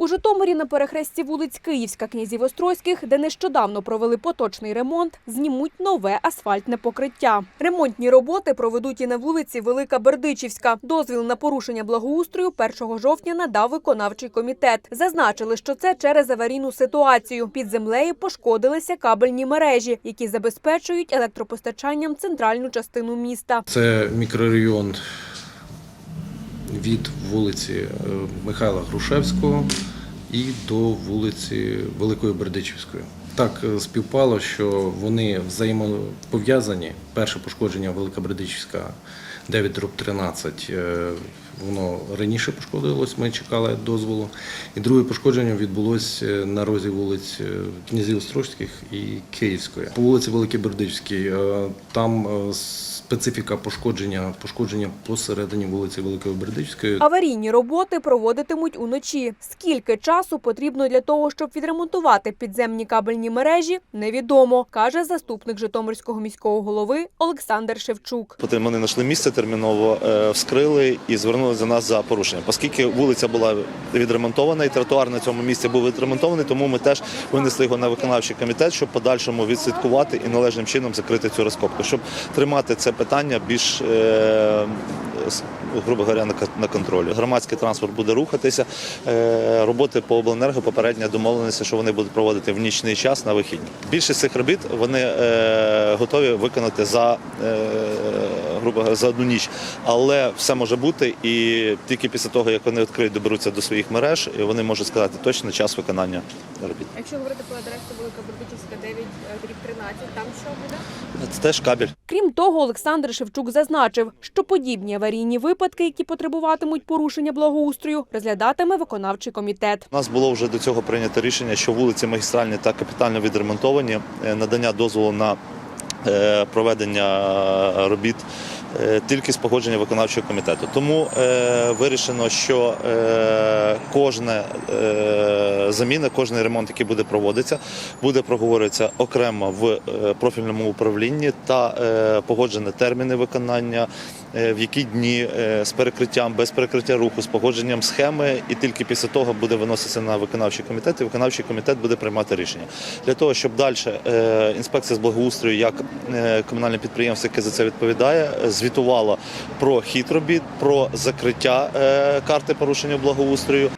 У Житомирі на перехресті вулиць Київська, князів Острозьких, де нещодавно провели поточний ремонт, знімуть нове асфальтне покриття. Ремонтні роботи проведуть і на вулиці Велика Бердичівська. Дозвіл на порушення благоустрою 1 жовтня надав виконавчий комітет. Зазначили, що це через аварійну ситуацію. Під землею пошкодилися кабельні мережі, які забезпечують електропостачанням центральну частину міста. Це мікрорайон від вулиці е, Михайла Грушевського і до вулиці Великої Бердичівської. Так е, співпало, що вони взаємопов'язані. Перше пошкодження Велика Бердичівська 9 дроб 13. е, Воно раніше пошкодилось, ми чекали дозволу. І друге пошкодження відбулося на розі вулиць е, Князів Острозьких і Київської. По вулиці Великій Бердичівській е, там е, специфіка пошкодження, пошкодження посередині вулиці Великої Бердичівської. Аварійні роботи проводитимуть уночі. Скільки часу потрібно для того, щоб відремонтувати підземні кабельні мережі, невідомо, каже заступник Житомирського міського голови Олександр Шевчук. Потім вони знайшли місце терміново, е, вскрили і звернули за нас за порушення. Оскільки вулиця була відремонтована і тротуар на цьому місці був відремонтований, тому ми теж винесли його на виконавчий комітет, щоб подальшому відслідкувати і належним чином закрити цю розкопку, щоб тримати це питання більш. Грубо говоря, на контролі. Громадський транспорт буде рухатися. Е, Роботи по обленерго попередньо домовленися, що вони будуть проводити в нічний час на вихідні. Більшість цих робіт вони е, готові виконати за е, грубо говоря, за одну ніч. Але все може бути, і тільки після того, як вони відкриють, доберуться до своїх мереж, і вони можуть сказати точно час виконання робіт. Якщо говорити про адресу Велика Бердичівська 9, дріб 13, там що буде? Це теж кабель. Крім того, Олександр Шевчук зазначив, що подібні аварійні випадки, які потребуватимуть порушення благоустрою, розглядатиме виконавчий комітет. У нас було вже до цього прийнято рішення, що вулиці магістральні та капітально відремонтовані. Е, Надання дозволу на е, проведення робіт е, тільки з погодження виконавчого комітету. Тому е, вирішено, що е, кожна е, заміна, кожен ремонт, який буде проводитися, буде проговорюватися окремо в е, профільному управлінні та е, погоджені терміни виконання, е, в які дні е, з перекриттям, без перекриття руху, з погодженням схеми, і тільки після того буде виноситися на виконавчий комітет, і виконавчий комітет буде приймати рішення для того, щоб далі е, інспекція з благоустрою, як е, комунальне підприємство, яке за це відповідає, е, звітувала про хід робіт, про закриття е, карти порушення благоустрою